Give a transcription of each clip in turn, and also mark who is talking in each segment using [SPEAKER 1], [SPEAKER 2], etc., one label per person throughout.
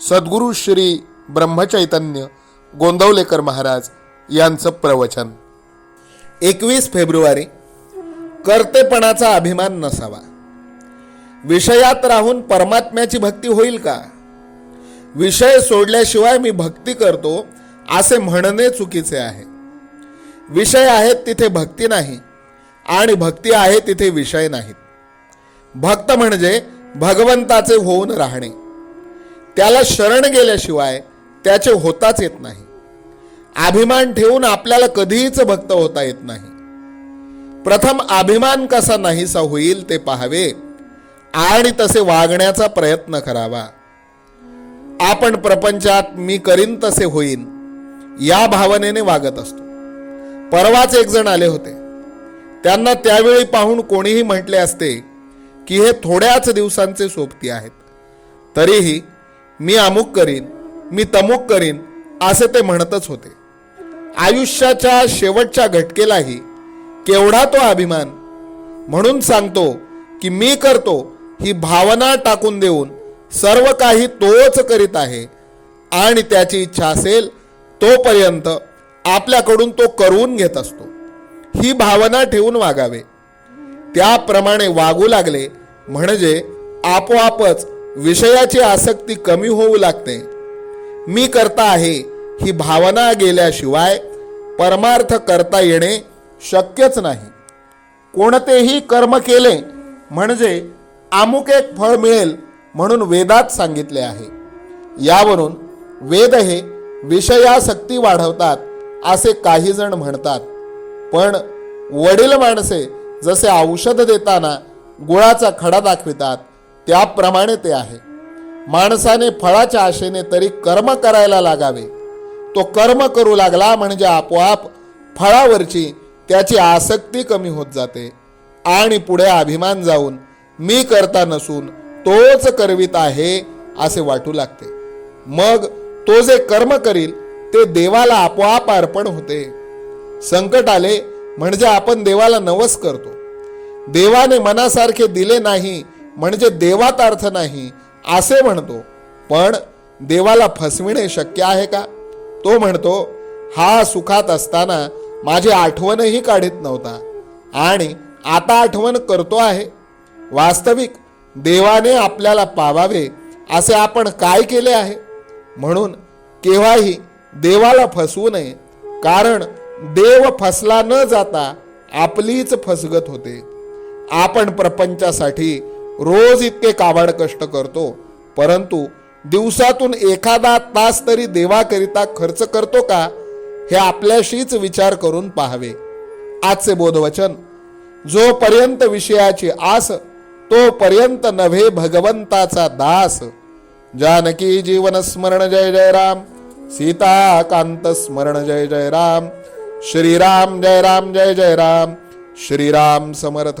[SPEAKER 1] सद्गुरू श्री ब्रह्मचैतन्य गोंदवलेकर महाराज यांचं प्रवचन. एकवीस फेब्रुवारी कर्तेपणाचा अभिमान नसावा. विषयात राहून परमात्म्याची भक्ती होईल का? विषय सोडल्याशिवाय मी भक्ती करतो असे म्हणणे चुकीचे आहे. विषय आहेत तिथे भक्ती नाही आणि भक्ती आहे तिथे विषय नाहीत भक्त म्हणजे भगवंताचे होऊन राहणे. त्याला शरण गेल्याशिवाय त्याचे होताच येत नाही. अभिमान ठेवून आपल्याला कधीच भक्त होता येत नाही. प्रथम अभिमान कसा नाहीसा होईल ते पाहावे आणि तसे वागण्याचा प्रयत्न करावा. आपण प्रपंचात मी करीन तसे होईन या भावनेने वागत असतो. परवाच एक जण आले होते. त्यांना त्यावेळी पाहून कोणीही म्हटले असते की हे थोड्याच दिवसांचे सोबती आहेत. तरीही मी अमुक करीन मी तमुक करीन असे ते म्हणतच होते. आयुष्याच्या शेवटच्या घटकेलाही केवढा तो अभिमान. म्हणून सांगतो की मी करतो ही भावना टाकून देऊन सर्व काही तोच करीत आहे. आणि त्याची इच्छा असेल तोपर्यंत आपल्याकडून तो करून घेत असतो. ही भावना ठेवून वागावे. त्याप्रमाणे वागू लागले म्हणजे आपोआपच विषयाची आसक्ती कमी होऊ लागते. मी करता आहे ही भावना गेल्याशिवाय परमार्थ करता येणे शक्यच नाही. कोणतेही कर्म केले म्हणजे अमुक एक फळ मिळेल म्हणून वेदात सांगितले आहे. यावरून वेद हे विषयासक्ती वाढवतात असे काही जण म्हणतात. पण वडील माणसे जसे औषध देताना गुळाचा खडा दाखवितात त्याप्रमाणे ते आहे. माणसाने फळाच्या आशेने तरी कर्म करायला लागावे. तो कर्म करू लागला म्हणजे आपोआप फळावरची त्याची आसक्ती कमी होत जाते. आणि पुढे अभिमान जाऊन मी करता नसून तोच करवित आहे असे वाटू लागते. मग तो जे कर्म करील ते देवाला आपोआप अर्पण होते. संकट आले म्हणजे आपण देवाला नवस करतो. देवाने मनासारखे दिले नाही म्हणजे देवात अर्थ नाही असे म्हणतो. पण देवाला फसविणे शक्य आहे का? तो म्हणतो हा सुखात असताना माझी आठवणही काढीत नव्हता आणि आता आठवण करतो आहे. वास्तविक देवाने आपल्याला पावावे असे आपण काय केले आहे? म्हणून केव्हाही देवाला फसवू नये कारण देव फसला न जाता आपलीच फसगत होते. आपण प्रपंचासाठी रोज इतके काबाड कष्ट करतो परंतु दिवसातून एखादा तास तरी देवाकरिता खर्च करतो का हे आपल्याशीच विचार करून पाहावे. आजचे बोधवचन जोपर्यंत विषयाची आस तोपर्यंत नव्हे भगवंताचा दास. जानकी जीवन स्मरण जय जय राम सीताकांत स्मरण जय जय राम श्रीराम जय राम जय जय राम श्रीराम समर्थ.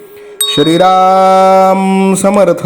[SPEAKER 2] श्रीराम समर्थ।